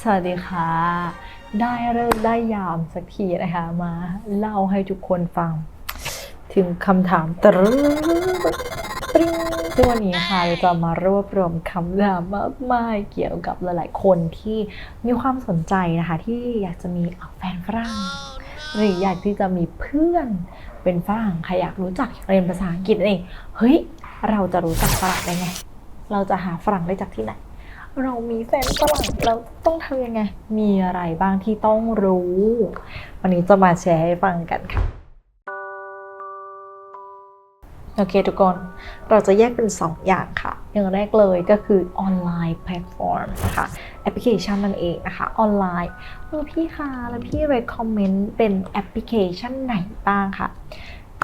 สวัสดีค่ะ ได้เลิกษ์ได้ยามสักทีนะคะมาเล่าให้ทุกคนฟัง ถึงคำถามตรึงซึ่งวันนี้ค่ะเราจะมารวบรวมคำถามมากมายเกี่ยวกับหลายๆ คนที่มีความสนใจนะคะ ที่อยากจะมีแฟนฝรั่งหรืออยากที่จะมีเพื่อนเป็นฝรั่งใครอยากรู้จักเรียนภาษาอังกฤษนั่เองเฮ้ย เราจะรู้จักฝรั่งได้ไง เราจะหาฝรั่งได้จากที่ไหน เรามีแฟนฝรั่งเราต้องทำยังไง มีอะไรบ้างที่ต้องรู้ วันนี้จะมาแชร์ให้ฟังกันค่ะ โอเคทุกคน เราจะแยกเป็น 2 อย่างค่ะ อย่างแรกเลยก็คือออนไลน์แพลตฟอร์มนะคะแอปพลิเคชันนั่นเองนะคะออนไลน์เออพี่คะแล้วพี่ recommend เป็นแอปพลิเคชันไหนบ้างคะ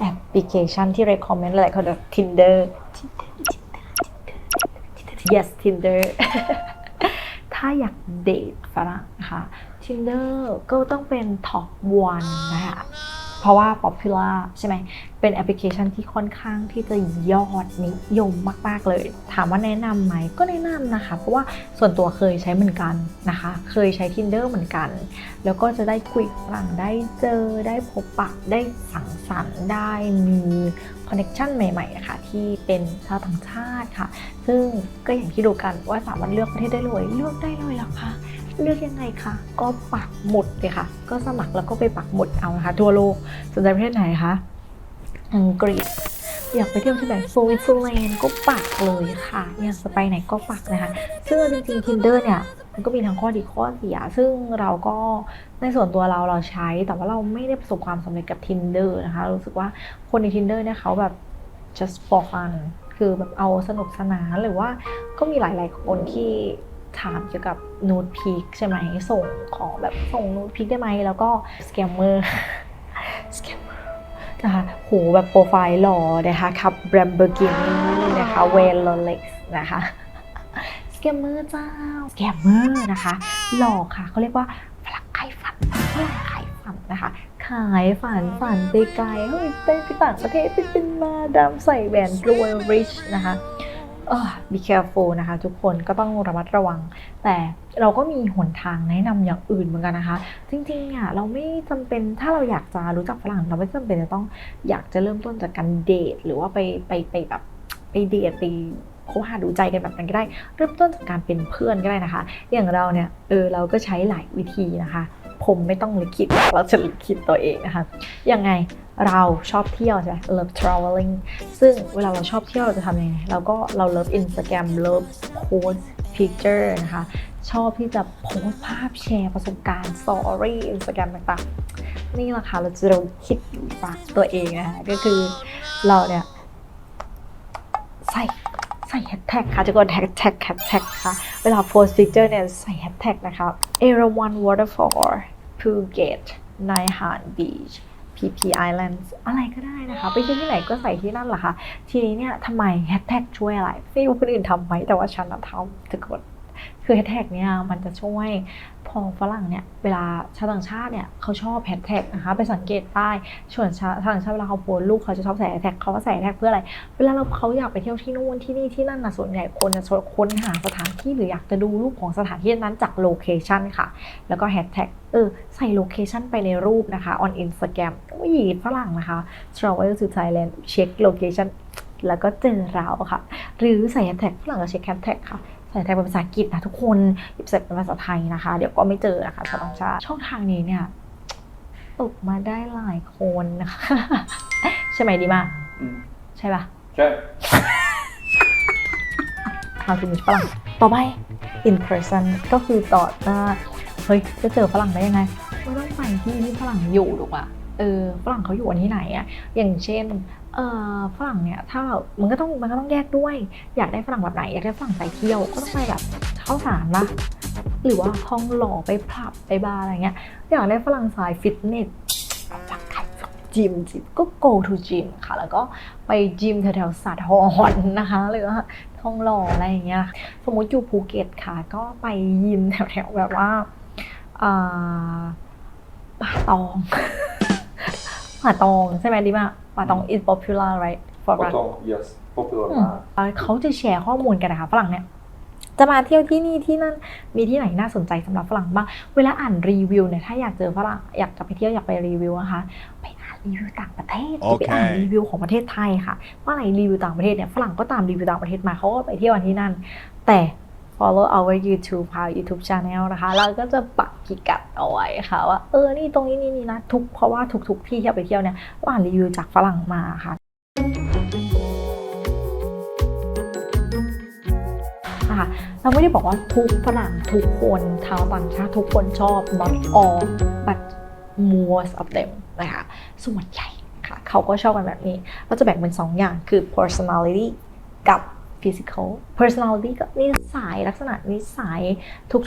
แอปพลิเคชันที่ recommend หลายคนแบบ Tinder yes Tinder ถ้าอยากเดทฝรั่งนะคะ Tinder ก็ต้องเป็น Top 1นะคะเพราะว่า popular ใช่ไหม เป็นแอปพลิเคชันที่ค่อนข้างที่จะยอดนิยมมาก ๆ เลย ถามว่าแนะนำไหม ก็แนะนำนะคะ เพราะว่าส่วนตัวเคยใช้เหมือนกันนะคะ เคยใช้ Tinder เหมือนกัน แล้วก็จะได้คุยฝรั่งได้เจอ ได้พบปะ ได้สังสรรค์ ได้มี คอนเน็ชันใหม่ๆนะคะที่เป็นชาวต่างชาติค่ะ ซึ่งก็อย่างที่ดูกันว่าสามารถเลือกประเทศได้เลย เลือกได้เลยหรอคะเลือกยังไงคะก็ปักหมุดเลยค่ะ ก็สมัครแล้วก็ไปปักหมุดเอานะคะทั่วโลกสนใจประเทศไหนคะอังกฤษ อยากไปเที่ยวที่ไหนสวิตเซอร์แลนด์ก็ปักเลยค่ะ อยากจะไปไหนก็ปักนะคะ ซึ่งจริงๆ Tinder เนี่ยมันก็มีทั้งข้อดีข้อเสีย ซึ่งเราก็ในส่วนตัวเราเราใช้ แต่ว่าเราไม่ได้ประสบความสำเร็จกับ Tinder นะคะ รู้สึกว่าคนใน Tinder เนี่ยเขาแบบ just for fun คือแบบเอาสนุกสนานหรือว่าก็มีหลาย ๆ คนที่ถามเกี่ยวกับนูดพิกใช่ไหมส่งของแบบส่งนูดพิกได้ไหมแล้วก็สแกมเมอร์สแกมเมอร์ นะคะโหแบบโปรไฟล์หล่อนะคะขับแบรมเบอร์กินี่นะคะเวลโลเล็กซ์นะคะสแกมเมอร์เจ้าสแกมเมอร์นะคะ หลอกค่ะเขาเรียกว่าฝรั่งขายฝันฝรั่งขายฝันนะคะ ขายฝันฝันไปไกลเฮ้ยไปไปต่างประเทศไปเป็นมาดามใส่แหวนรวยริชนะคะเออ be careful นะคะ ทุกคนก็ต้องระมัดระวัง แต่เราก็มีหนทางแนะนำอย่างอื่นเหมือนกันนะคะ จริงๆอะเราไม่จำเป็นถ้าเราอยากจะรู้จักฝรั่งเราไม่จำเป็นจะต้องอยากจะเริ่มต้นจากการเดทหรือว่าไปไปไปแบบไปเดทไปคบหาดูใจกันแบบนั้นก็ได้ เริ่มต้นจากการเป็นเพื่อนก็ได้นะคะ อย่างเราเนี่ยเออเราก็ใช้หลายวิธีนะคะ ผมไม่ต้องลิขิตเราจะลิขิตตัวเองนะคะยังไง เราชอบเที่ยวใช่ไหม love traveling ซึ่งเวลาเราชอบเที่ยวเราจะทำยังไง เราก็เรา love Instagram love post picture นะคะ ชอบที่จะโพสภาพแชร์ประสบการณ์ story Instagram ต่างๆ นี่แหละค่ะ เราจะเราคิดฝากตัวเองนะคะ ก็คือเราเนี่ย ใส่ใส่แฮชแท็กค่ะจะกดแฮชแท็กแฮชแท็กค่ะ เวลาโพสต์ picture เนี่ยใส่แฮชแท็กนะคะ Erawan Waterfall Phuket Naihan Beach PP Islands อะไรก็ได้นะคะ ไปเที่ยวที่ไหนก็ใส่ที่นั่นแหละค่ะ ทีนี้เนี่ยทำไมแฮชแท็กช่วยอะไรไม่รู้คนอื่นทำไหมแต่ว่าฉันน่ะทำจะกดคือแฮชแท็กเนี่ยมันจะช่วย พอฝรั่งเนี่ยเวลาชาวต่างชาติเนี่ยเขาชอบแฮชแท็กนะคะไปสังเกตได้ส่วนชาวต่างชาติเวลาเขาโพสต์รูปเขาจะชอบใส่แฮชแท็กเขาก็ใส่แฮชแท็กเพื่ออะไร เวลาเราเขาอยากไปเที่ยวที่นู่นที่นี่ที่นั่นนะส่วนใหญ่คนจะค้นหาสถานที่หรืออยากจะดูรูปของสถานที่นั้นจากโลเคชันค่ะ แล้วก็แฮชแท็กเออใส่โลเคชันไปในรูปนะคะ on Instagram อุ้ยฝรั่งนะคะ travel to Thailand เช็คโลเคชันแล้วก็เจอเราค่ะ หรือใส่แฮชแท็กฝรั่งก็เช็คแฮชแท็กค่ะ แฮชแท็กเป็นภาษาอังกฤษนะทุกคนหยิบใส่เป็นภาษาไทยนะคะ เดี๋ยวก็ไม่เจอนะคะชาวต่างชาติช่องทางนี้เนี่ยตกมาได้หลายคนนะคะใช่ไหมดีมากอืมใช่ปะใช่ how to meet ฝรั่งต่อไป in person ก็คือต่อหน้าเฮ้ยจะเจอฝรั่งได้ยังไงไม่ต้องไปที่ที่ฝรั่งอยู่ถูกปะ เออฝรั่งเขาอยู่กันที่ไหนอะอย่างเช่นเออฝรั่งเนี่ยถ้ามันก็ต้องมันก็ต้องแยกด้วย อยากได้ฝรั่งแบบไหนอยากได้ฝรั่งสายเที่ยวก็ต้องไปแบบเข้าสารละหรือว่าห้องหล่อไปผับไปบาร์อะไรเงี้ยอยากได้ฝรั่งสายฟิตเนสฝักไข่ฝักจิมจิมก็ go to gym ค่ะ แล้วก็ไปจิมแถวๆสาทรนนะคะหรือว่าทองหล่ออะไรอย่างเงี้ยสมมติอยู่ภูเก็ตค่ะ ก็ไปยิมแถวๆแบบว่าป่าตอง ป่าตองใช่ไหมดีมากป่าตอง is popular right for ป run ตอง yes popular อืมมาก เอ่อเขาจะแชร์ข้อมูลกันนะคะฝรั่งเนี่ยจะมาเที่ยวที่นี่ที่นั่นมีที่ไหนน่าสนใจสำหรับฝรั่งบ้างเวลาอ่านรีวิวเนี่ยถ้าอยากเจอฝรั่งอยากจะไปเที่ยวอยากไปรีวิวนะคะไปอ่านรีวิวต่างประเทศโออย่าเคไปอ่านรีวิวของประเทศไทยค่ะว่าอะไรรีวิวต่างประเทศเนี่ยฝรั่งก็ตามรีวิวต่างประเทศมาเขาก็ไปเที่ยวกันที่นั่น แต่ follow our YouTube ค่ะ YouTube channel นะคะเราก็จะปัก พิกัดเอาไว้ค่ะว่าเออนี่ตรงนี้นี่นี่นะทุกเพราะว่าทุกๆที่ที่ไปเที่ยวเนี่ยเราอ่านรีวิวจากฝรั่งมาค่ะนะคะเราไม่ได้บอกว่าทุกฝรั่งทุกคนชาวต่างชาติทุกคนชอบ not all but most of them นะคะส่วนใหญ่ค่ะเขาก็ชอบกันแบบนี้ เราจะแบ่งเป็น 2 อย่างคือ personality กับ physical personality ก็นิสัยลักษณะนิสัย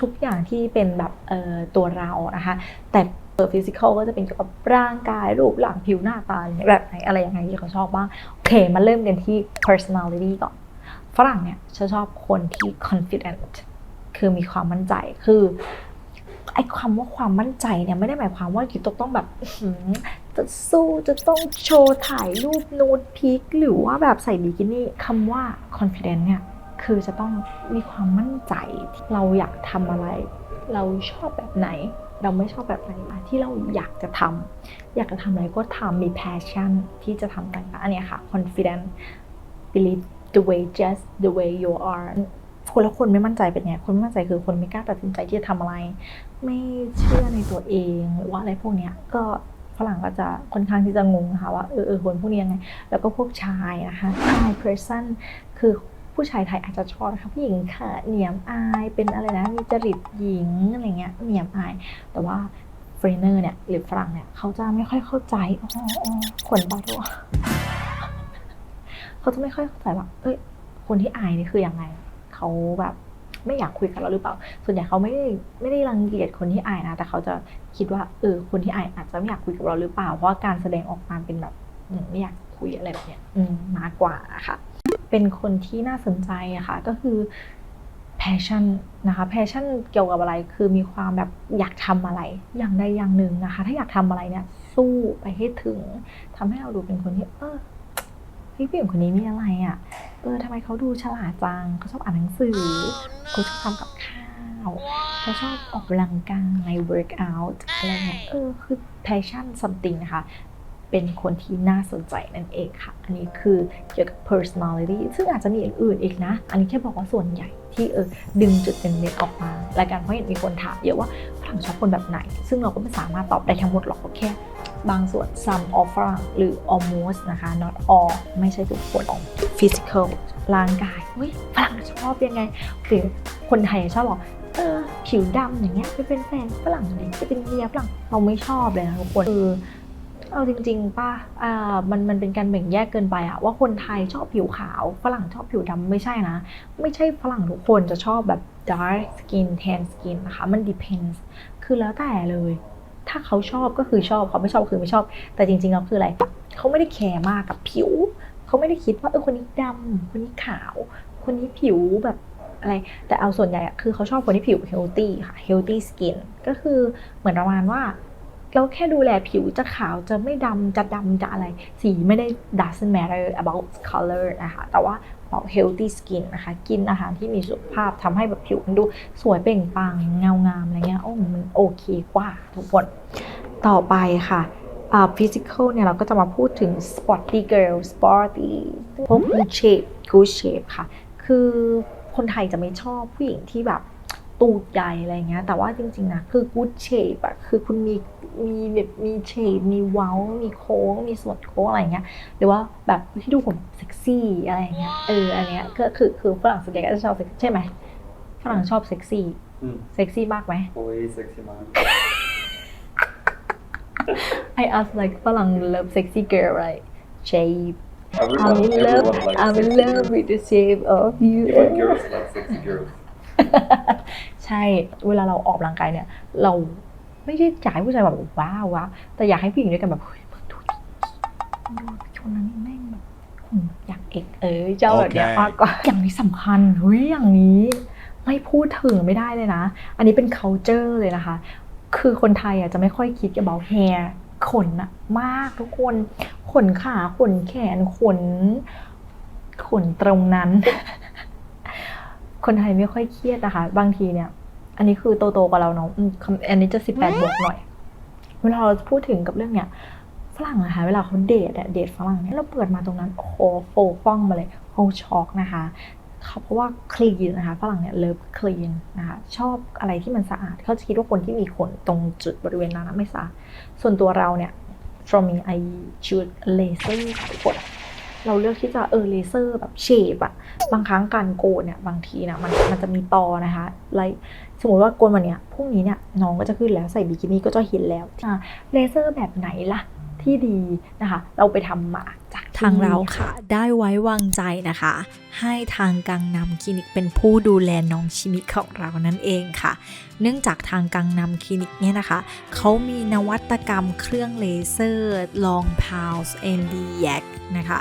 ทุกๆอย่างที่เป็นแบบเอ่อตัวเรานะคะแต่เออ physical ก็จะเป็นเกี่ยวกับร่างกายรูปร่างผิวหน้าตาแบบไหนอะไรยังไงที่เขาชอบบ้าง โอเค มาเริ่มกันที่ personality ก่อน ฝรั่งเนี่ยจะชอบคนที่ confident คือมีความมั่นใจคือไอ้ความว่าความมั่นใจเนี่ยไม่ได้หมายความว่าอยู่ต้องแบบ จะสู้จะต้องโชว์ถ่ายรูปนูดพิกหรือว่าแบบใส่บิกินี่คำว่า confident เนี่ยคือจะต้องมีความมั่นใจที่เราอยากทำอะไร เราชอบแบบไหน เราไม่ชอบแบบไหนที่เราอยากจะทำอยากจะทำอะไรก็ทำมี passion ที่จะทำต่างๆอันเนี้ยค่ะ confident believe the way just the way you are คนละคนไม่มั่นใจเป็นไง คนไม่มั่นใจคือคนไม่กล้าตัดสินใจที่จะทำอะไร ไม่เชื่อในตัวเองหรือว่าอะไรพวกเนี้ยก็ ฝรั่งก็จะค่อนข้างที่จะงงนะคะว่าเออเออคนพวกนี้ยังไง แล้วก็พวกชายนะคะชาย person คือผู้ชายไทยอาจจะชอบนะคะผู้หญิงค่ะเหนียมอายเป็นอะไรนะมีจริตหญิงอะไรเงี้ยเหนียมอาย แต่ว่าเฟรนเนอร์เนี่ยหรือฝรั่งเนี่ยเขาจะไม่ค่อยเข้าใจอ๋ออ๋อขนตาตัวเขาจะไม่ค่อยเข้าใจว่าเอ้ยคนที่อายนี่คือยังไงเขาแบบ ไม่อยากคุยกับเราหรือเปล่า ส่วนใหญ่เขาไม่ได้ไม่ได้รังเกียจคนที่อายนะ แต่เขาจะคิดว่าเออคนที่อายอาจจะไม่อยากคุยกับเราหรือเปล่า เพราะการแสดงออกมาเป็นแบบไม่อยากคุยอะไรแบบเนี้ยมมากกว่าค่ะ เป็นคนที่น่าสนใจอะค่ะก็คือ passion นะคะ passion เกี่ยวกับอะไรคือมีความแบบอยากทำอะไรอย่างใดอย่างหนึ่งนะคะ ถ้าอยากทำอะไรเนี่ยสู้ไปให้ถึงทำให้เราดูเป็นคนที่เออเฮ้ยผู้หญิงคนนี้มีอะไรอะ่ะ เออทำไมเขาดูฉลาดจังเขาชอบอ่านหนังสือเขาชอบทำกับข้าวเขาชอบออกกำลังกาย work out อะไรเงี้ยเออคือ passion something นะคะ เป็นคนที่น่าสนใจนั่นเองค่ะ อันนี้คือเกี่ยวกับ personality ซึ่งอาจจะมีอื่นๆอีกนะ อันนี้แค่บอกว่าส่วนใหญ่ที่เออดึงจุดเด่นๆออกมาและการเพราะเห็นมีคนถามเยอะว่าฝรั่งชอบคนแบบไหน ซึ่งเราก็ไม่สามารถตอบได้ทั้งหมดหรอกก็แค่บางส่วน some of ฝรั่งหรือ almost นะคะ not all ไม่ใช่ทุกคน physical ร่างกายเฮ้ยฝรั่งชอบยังไงหรือคนไทยชอบบอกเออผิวดำอย่างเงี้ยไปเป็นแฟนฝรั่งเลยไปเป็นเมียฝรั่งเราไม่ชอบเลยนะทุกคนคือ เอาจริง ๆป่ะอ่ามันมันเป็นการแบ่งแยกเกินไปอะว่าคนไทยชอบผิวขาว ฝรั่งชอบผิวดำไม่ใช่นะ ไม่ใช่ฝรั่งทุกคนจะชอบแบบ dark skin tan skin นะคะมัน depends คือแล้วแต่เลย ถ้าเขาชอบก็คือชอบเขาไม่ชอบก็คือไม่ชอบ แต่จริงๆแล้วคืออะไร เขาไม่ได้แคร์มากกับผิว เขาไม่ได้คิดว่าเออคนนี้ดำคนนี้ขาว คนนี้ผิวแบบอะไรแต่เอาส่วนใหญ่อะคือเขาชอบคนที่ผิว healthy ค่ะ healthy skin ก็คือเหมือนประมาณว่า เราแค่ดูแลผิวจะขาวจะไม่ดำจะดำจะอะไร สีไม่ได้ doesn't matter about color นะคะแต่ว่า about healthy skin นะคะ กินอาหารที่มีสุขภาพทำให้แบบผิวมันดูสวยเปล่งปลั่งเงางามอะไรเงี้ยโอ้มันโอเคกว่าทุกคน ต่อไปค่ะอ่า physical เนี่ย เราก็จะมาพูดถึง sporty girl sporty พวก good shape good shape ค่ะ คือคนไทยจะไม่ชอบผู้หญิงที่แบบ ตูดใหญ่อะไรเงี้ย แต่ว่าจริงๆนะคือ good shape อะคือคุณมีมีแบบมี shape มีเว้า มีโค้ง มีส่วนโค้งอะไรเงี้ย หรือว่าแบบที่ดูผมเซ็กซี่อะไรเงี้ย เออ อันเนี้ยก็คือคือฝรั่งส่วนใหญ่ก็จะชอบเซ็กใช่ไหมฝรั่งชอบเซ็กซี่ Mm. เซ็กซี่มากไหม Way sexy man. I ask like ฝรั่ง love sexy girl right shape Everyone, I'm in love everyone likes I'm in sexy love girls. with the shape of you Even girls like sexy girls. ใช่เวลาเราออกกำลังกายเนี่ย เราไม่ได้อยากให้ผู้ชายแบบว้าวว้าวแต่อยากให้ผู้หญิงด้วยกันแบบเฮ้ยมึงดูดิดูชนนั้นแม่งแบบหุ่นอยากเอกเออเจ้าแบบเนี้ยโอเคมากกว่าอย่างนี้สำคัญเฮ้ยอย่างนี้ไม่พูดถึงไม่ได้เลยนะ อันนี้เป็น culture เลยนะคะ คือคนไทยอะจะไม่ค่อยคิด about hair ขนอะมากทุกคน ขนขา ขนแขน ขน ขนตรงนั้นข คนไทยไม่ค่อยเครียดนะคะ บางทีเนี่ย อันนี้คือโตโตกว่าเราเนาะอืมคำอันนี้จะสิบแปดบวกหน่อย เวลาเราพูดถึงกับเรื่องเนี้ยฝรั่งนะคะเวลาเขาเดทอะเดทฝรั่งเนี่ยเราเปิดมาตรงนั้นโอ้โหโฟฟ้องมาเลยโฮช็อกนะคะเขาเพราะว่าคลีนนะคะฝรั่งเนี่ยเลิฟคลีนนะคะชอบอะไรที่มันสะอาดเขาจะคิดว่าคนที่มีขนตรงจุดบริเวณนั้นไม่สะอาดส่วนตัวเราเนี่ย from me I choose laser ทุกคน เราเลือกที่จะเออเลเซอร์แบบเชฟอะบางครั้งการโกนเนี่ยบางทีนะมันมันจะมีตอนะคะไลสมมติว่าโกนวันเนี้ยพรุ่งนี้เนี่ยน้องก็จะขึ้นแล้วใส่บิกินี่ก็จะเห็นแล้วอะเลเซอร์แบบไหนล่ะที่ดีนะคะ เราไปทำมาจากที่ทางเรานี่ค่ะ ได้ไว้วางใจนะคะให้ทางกังนำคลินิกเป็นผู้ดูแลน้องชิมิของเรานั่นเองค่ะ เนื่องจากทางกังนำคลินิกเนี่ยนะคะ เขามีนวัตกรรมเครื่องเลเซอร์ Long Pulse ND Yak นะคะ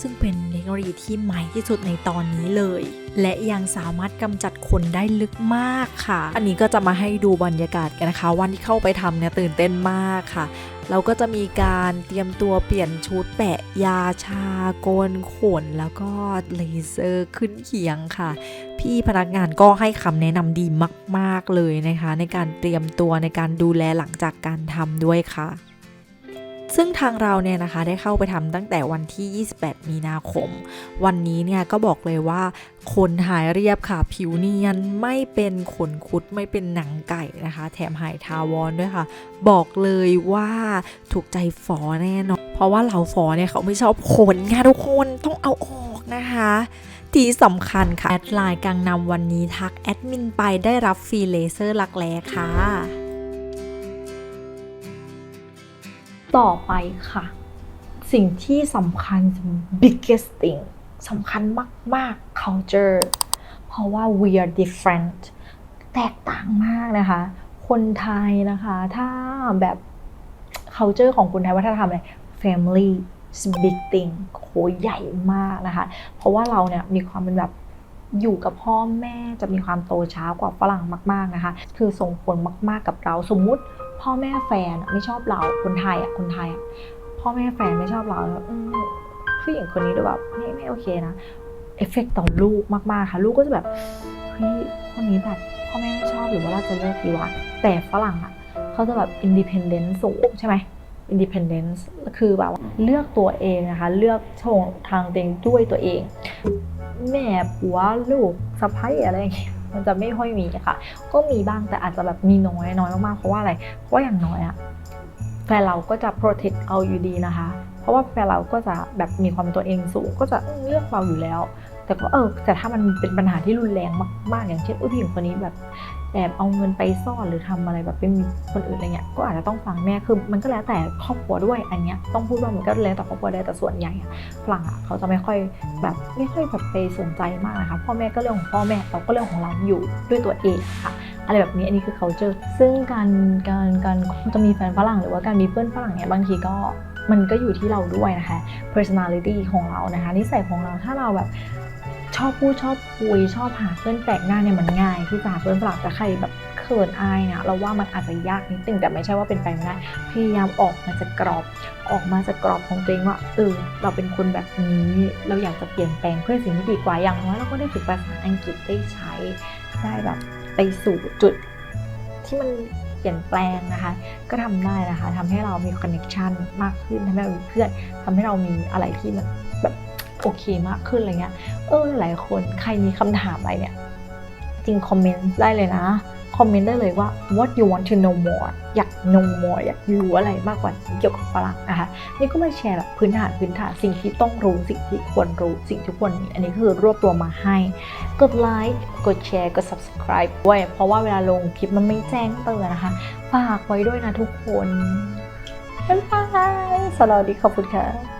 ซึ่งเป็นเทคโนโลยีที่ใหม่ที่สุดในตอนนี้เลย และยังสามารถกำจัดขนได้ลึกมากค่ะ อันนี้ก็จะมาให้ดูบรรยากาศกันนะคะ วันที่เข้าไปทำเนี่ยตื่นเต้นมากค่ะเราก็จะมีการเตรียมตัวเปลี่ยนชุดแปะยาชาโกนขนแล้วก็เลเซอร์ขึ้นเคียงค่ะ พี่พนักงานก็ให้คำแนะนำดีมาก ๆ เลยนะคะ ในการเตรียมตัวในการดูแลหลังจากการทำด้วยค่ะซึ่งทางเราเนี่ยนะคะได้เข้าไปทำตั้งแต่วันที่ 28 มีนาคม วันนี้เนี่ยก็บอกเลยว่าขนหายเรียบค่ะ ผิวเนียนไม่เป็นขนคุดไม่เป็นหนังไก่นะคะ แถมหายทาวรด้วยค่ะ บอกเลยว่าถูกใจฝอแน่นอน เพราะว่าเหล่าฝอเนี่ยเขาไม่ชอบขนค่ะทุกคนต้องเอาออก นะคะที่สำคัญค่ะ แอดไลน์กังนำวันนี้ทักแอดมินไปได้รับฟรีเลเซอร์หลักแร้ค่ะ ต่อไปค่ะ สิ่งที่สำคัญ biggest thing สำคัญมาก ๆ culture เพราะว่า we are different แตกต่างมากนะคะ คนไทยนะคะ ถ้าแบบ culture ของคนไทยวัฒนธรรมอะไร family big thing โหใหญ่มากนะคะ เพราะว่าเราเนี่ยมีความเป็นแบบอยู่กับพ่อแม่จะมีความโตช้ากว่าฝรั่งมาก ๆนะคะ คือส่งผลมากๆกับเราสมมุติพ่อแม่แฟนไม่ชอบเราคนไทยอะคนไทยอะพ่อแม่แฟนไม่ชอบเราอืผู้หญิงคนนี้ดูแบบไม่ไม่โอเคนะเอฟเฟกต์ต่อลูกมากๆค่ะ ลูกก็จะแบบเฮ้ยคนนี้แบบพ่อแม่ไม่ชอบหรือว่าเราจะเลิกดีวะแต่ฝรั่งอะเขาจะแบบอินดิเพนเดนซ์สูงใช่ไหม อินดิเพนเดนซ์คือแบบว่าเลือกตัวเองนะคะ เลือกช่องทางตัวเองด้วยตัวเอง แม่ผัวลูกสะใภ้อะไรอย่างเงี้ยมันจะไม่ค่อยมีค่ะ ก็มีบ้างแต่อาจจะแบบมีน้อยน้อยมากๆ เพราะว่าอะไร เพราะว่าอย่างน้อยอะแฟนเราก็จะ protect เอาอยู่ดีนะคะ เพราะว่าแฟนเราก็จะแบบมีความเป็นตัวเองสูง ก็จะอืมเลือกเราอยู่แล้ว แต่ก็เออ แต่ถ้ามันเป็นปัญหาที่รุนแรงมากๆ อย่างเช่นอุ้ยผู้หญิงคนนี้แบบ แอบเอาเงินไปซ่อนหรือทำอะไรแบบเป็นคนอื่นอะไรเงี้ยก็อาจจะต้องฟังแม่คือมันก็แล้วแต่ครอบครัวด้วยอันเนี้ยต้องพูดว่ามันก็แล้วแต่ครอบครัวได้แต่ส่วนใหญ่ฝรั่งอะเขาจะไม่ค่อยแบบไม่ค่อยแบบไปสนใจมากนะคะพ่อแม่ก็เรื่องของพ่อแม่เราก็เรื่องของเราอยู่ด้วยตัวเองค่ะอะไรแบบนี้อันนี้คือ culture ซึ่งการการการจะมีแฟนฝรั่งหรือว่าการมีเพื่อนฝรั่งเนี่ยบางทีก็มันก็อยู่ที่เราด้วยนะคะ personality ของเรานะคะนิสัยของเราถ้าเราแบบ ชอบพูดชอบคุยชอบหาเพื่อนแปลกหน้าเนี่ยมันง่ายที่จะหาเพื่อนฝรั่งแต่ใครแบบเขินอายเนี่ยเราว่ามันอาจจะยากนิดนึงแต่ไม่ใช่ว่าเป็นไปไม่ได้พยายามออกมาจากกรอบออกมาจากกรอบของตัวเองว่าเออเราเป็นคนแบบนี้ เราอยากจะเปลี่ยนแปลงเพื่อสิ่งที่ดีกว่าอย่างน้อยเราก็ได้ฝึกภาษาอังกฤษได้ใช้ได้แบบไปสู่จุดที่มันเปลี่ยนแปลงนะคะ ก็ทำได้นะคะทำให้เรามีคอนเน c t ชันมากขึ้นทำให้เรามีเพื่อนทำให้เรามีอะไรที่มันแบบ โอเคมากขึ้นอะไรเงี้ย เออหลายคนใครมีคำถามอะไรเนี่ย จริงคอมเมนต์ได้เลยนะ คอมเมนต์ได้เลยว่า what you want to know more อยาก know more อยากรู้อะไรมากกว่าเกี่ยวกับฝรั่งนะคะ นี่ก็มาแชร์แบบพื้นฐานพื้นฐานสิ่งที่ต้องรู้สิ่งที่ควรรู้สิ่งที่ควรมีอันนี้คือรวบรวมมาให้ กดไลค์กดแชร์กด subscribe ด้วยเพราะว่าเวลาลงคลิปมันไม่แจ้งเตือนนะคะฝากไว้ด้วยนะทุกคนบ๊ายบายสวัสดีขอบคุณค่ะ